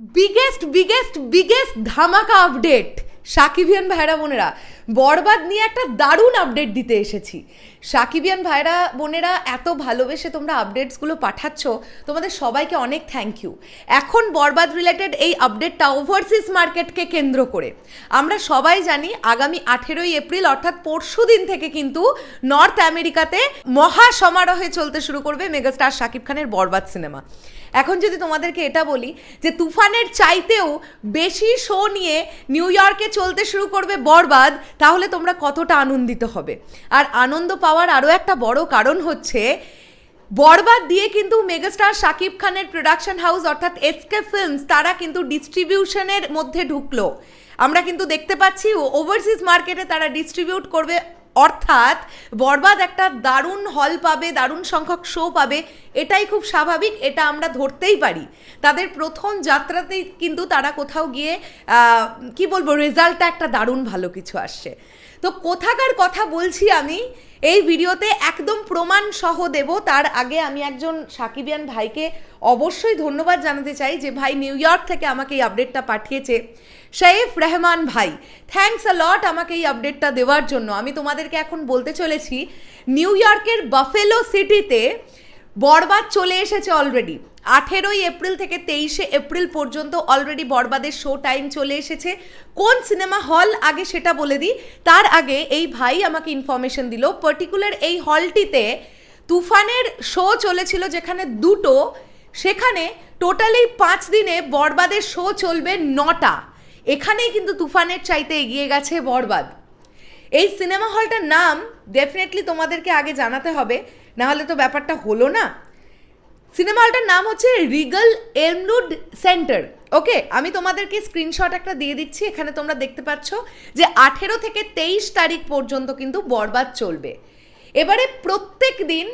Biggest biggest biggest धमाका update সাকিবিয়ান ভাইরা বোনেরা, বরবাদ নিয়ে একটা দারুণ আপডেট দিতে এসেছি। সাকিবিয়ান ভাইরা বোনেরা, এত ভালোবেসে তোমরা আপডেটসগুলো পাঠাচ্ছ, তোমাদের সবাইকে অনেক থ্যাংক ইউ এখন বরবাদ রিলেটেড এই আপডেটটা ওভারসিজ মার্কেটকে কেন্দ্র করে। আমরা সবাই জানি আগামী আঠেরোই এপ্রিল, অর্থাৎ পরশু দিন থেকে কিন্তু নর্থ আমেরিকাতে মহা সমারোহে চলতে শুরু করবে মেগাস্টার শাকিব খানের বরবাদ সিনেমা এখন যদি তোমাদেরকে এটা বলি, যে তুফানের চাইতেও বেশি শো নিয়ে নিউ ইয়র্কে চলতে শুরু করবে বরবাদ, তাহলে তোমরা কতটা আনন্দিত হবে? আর আনন্দ পাওয়ার আরও একটা বড় কারণ হচ্ছে, বরবাদ দিয়ে কিন্তু মেগাস্টার শাকিব খানের প্রোডাকশন হাউস অর্থাৎ এসকে ফিল্মস তারা কিন্তু ডিস্ট্রিবিউশনের মধ্যে ঢুকলো। আমরা কিন্তু দেখতে পাচ্ছি ওভারসিজ মার্কেটে তারা ডিস্ট্রিবিউট করবে, অর্থাৎ বরবাদ একটা দারুণ হল পাবে, দারুণ সংখ্যক শো পাবে এটাই খুব স্বাভাবিক, এটা আমরা ধরতেই পারি। তাদের প্রথম যাত্রাতেই কিন্তু তারা কোথাও গিয়ে কি বলব, রেজাল্টটা একটা দারুণ ভালো কিছু আসছে। তো কোথাকার কথা বলছি আমি, এই ভিডিওতে একদম প্রমাণ সহ দেব। তার আগে আমি একজন সাকিবিয়ান ভাইকে অবশ্যই ধন্যবাদ জানাতে চাই যে ভাই নিউ ইয়র্ক থেকে আমাকে এই আপডেটটা পাঠিয়েছে। শৈফ রহমান ভাই, থ্যাঙ্কস আ লট আমাকে এই আপডেটটা দেওয়ার জন্য। আমি তোমাদেরকে এখন বলতে চলেছি, নিউ ইয়র্কের বাফেলো সিটিতে বরবাদ চলে এসেছে অলরেডি আঠেরোই এপ্রিল থেকে তেইশে এপ্রিল পর্যন্ত অলরেডি বরবাদের শো টাইম চলে এসেছে। কোন সিনেমা হল আগে সেটা বলে দিই। তার আগে এই ভাই আমাকে ইনফরমেশন দিল পার্টিকুলার এই হলটিতে তুফানের শো চলেছিল যেখানে দুটো। সেখানে টোটালি পাঁচ দিনে বরবাদের শো চলবে নটা। এখানেই কিন্তু তুফানের চাইতে এগিয়ে গেছে বরবাদ। এই সিনেমা হলটার নাম ডেফিনেটলি তোমাদেরকে আগে জানাতে হবে। না হলে তো ব্যাপারটা হলো না। সিনেমা হলটার নাম হচ্ছে রিগল এলমলুড সেন্টার। ওকে, আমি তোমাদেরকে স্ক্রিনশট একটা দিয়ে দিচ্ছি, এখানে তোমরা দেখতে পাচ্ছ যে আঠেরো থেকে তেইশ তারিখ পর্যন্ত কিন্তু বরবাদ চলবে। এবারে প্রত্যেক দিন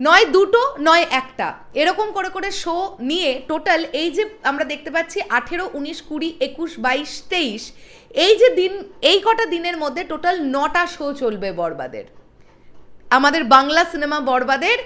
নয় দুটো, নয় একটা, এরকম করে করে শো নিয়ে টোটাল এই যে আমরা দেখতে পাচ্ছি আঠেরো, উনিশ, কুড়ি, একুশ, বাইশ, তেইশ, এই যে দিন, এই কটা দিনের মধ্যে টোটাল নটা শো চলবে বরবাদের। আমাদের বাংলা সিনেমা বরবাদের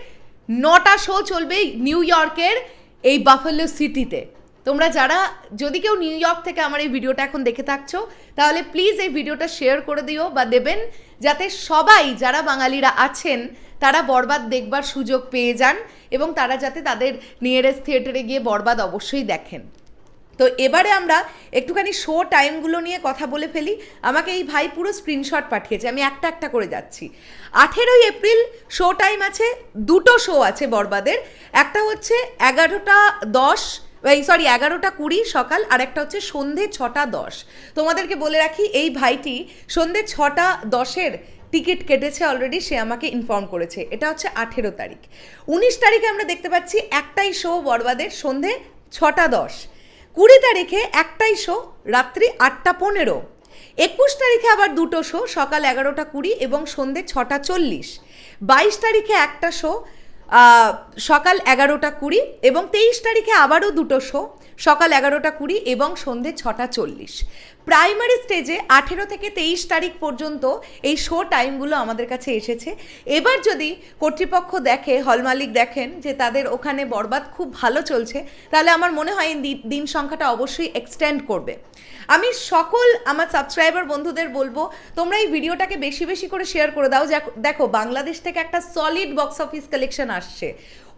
নটা শো চলবে নিউ ইয়র্কের এই বাফেলো সিটিতে। তোমরা যারা, যদি কেউ নিউ ইয়র্ক থেকে আমার এই ভিডিওটা এখন দেখে থাকছো, তাহলে প্লিজ এই ভিডিওটা শেয়ার করে দিও বা দেবেন, যাতে সবাই যারা বাঙালিরা আছেন, তারা বরবাদ দেখবার সুযোগ পেয়ে যান এবং তারা যাতে তাদের নিয়ারেস্ট থিয়েটারে গিয়ে বরবাদ অবশ্যই দেখেন। তো এবারে আমরা একটুখানি শো টাইমগুলো নিয়ে কথা বলে ফেলি। আমাকে এই ভাই পুরো স্ক্রিনশট পাঠিয়েছে, আমি একটা একটা করে যাচ্ছি। আঠেরোই এপ্রিল শো টাইম আছে, দুটো শো আছে বরবাদের। একটা হচ্ছে এগারোটা দশ, এই সরি এগারোটা কুড়ি সকাল, আর একটা হচ্ছে সন্ধে ছটা দশ। তোমাদেরকে বলে রাখি, এই ভাইটি সন্ধে ছটা দশের টিকিট কেটেছে অলরেডি সে আমাকে ইনফর্ম করেছে। এটা হচ্ছে আঠেরো তারিখ। উনিশ তারিখে আমরা দেখতে পাচ্ছি একটাই শো বরবাদের, সন্ধে ছটা দশ। কুড়ি তারিখে একটাই শো রাত্রি আটটা পনেরো। একুশ তারিখে আবার দুটো শো সকাল এগারোটা কুড়ি এবং সন্ধে ছটা চল্লিশ। বাইশ তারিখে একটা শো সকাল এগারোটা কুড়ি এবং তেইশ তারিখে আবারও দুটো শো সকাল এগারোটা কুড়ি এবং সন্ধে ছটা চল্লিশ। প্রাইমারি স্টেজে আঠেরো থেকে তেইশ তারিখ পর্যন্ত এই শো টাইমগুলো আমাদের কাছে এসেছে। এবার যদি কর্তৃপক্ষ দেখে, হল মালিক দেখেন যে তাদের ওখানে বরবাদ খুব ভালো চলছে, তাহলে আমার মনে হয় দিন সংখ্যাটা অবশ্যই এক্সটেন্ড করবে। আমি সকল আমার সাবস্ক্রাইবার বন্ধুদের বলব, তোমরা এই ভিডিওটাকে বেশি বেশি করে শেয়ার করে দাও। দেখো, বাংলাদেশ থেকে একটা সলিড বক্স অফিস কালেকশন আসছে।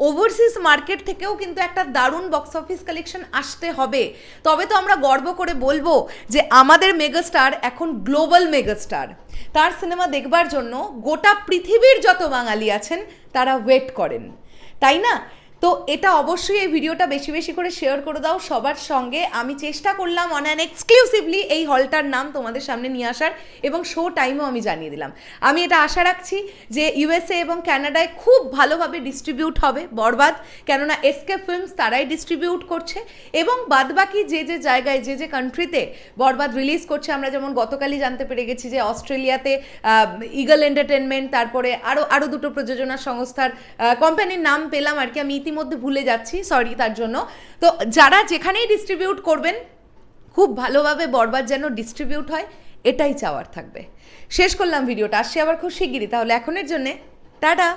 ওভারসিজ মার্কেট থেকেও কিন্তু একটা দারুণ বক্স অফিস কালেকশন আসতে হবে। তবে তো আমরা গর্ব করে বলব যে আমাদের মেগাস্টার এখন গ্লোবাল মেগাস্টার। তার সিনেমা দেখবার জন্য গোটা পৃথিবীর যত বাঙালি আছেন, তারা ওয়েট করেন। তাই না? তো এটা অবশ্যই এই ভিডিওটা বেশি বেশি করে শেয়ার করে দাও সবার সঙ্গে। আমি চেষ্টা করলাম অন অ্যান এক্সক্লুসিভলি এই হলটার নাম তোমাদের সামনে নিয়ে আসার এবং শো টাইমও আমি জানিয়ে দিলাম। আমি এটা আশা রাখছি যে ইউএসএ এবং কানাডায় খুব ভালোভাবে ডিস্ট্রিবিউট হবে, বরবাদ। কেননা এসকে ফিল্মস তারাই ডিস্ট্রিবিউট করছে এবং বাদবাকি যে যে জায়গায়, যে যে কান্ট্রিতে বরবাদ রিলিজ করছে, আমরা যেমন গতকালই জানতে পেরে গেছি যে অস্ট্রেলিয়াতে ইগল এন্টারটেনমেন্ট তারপরে আরও আরও দুটো প্রযোজনা সংস্থার কোম্পানির নাম পেলাম আর কি। আমি ইতিমধ্যে ভুলে যাচ্ছি সরি তার জন্য। তো যারা যেখানেই ডিস্ট্রিবিউট করবেন, খুব ভালোভাবে বরবাদ যেন ডিস্ট্রিবিউট হয়, এটাই চাওয়ার থাকবে। শেষ করলাম ভিডিওটা, আসছি আবার খুব শিগগিরই, তাহলে এখনের জন্যে, টাটা!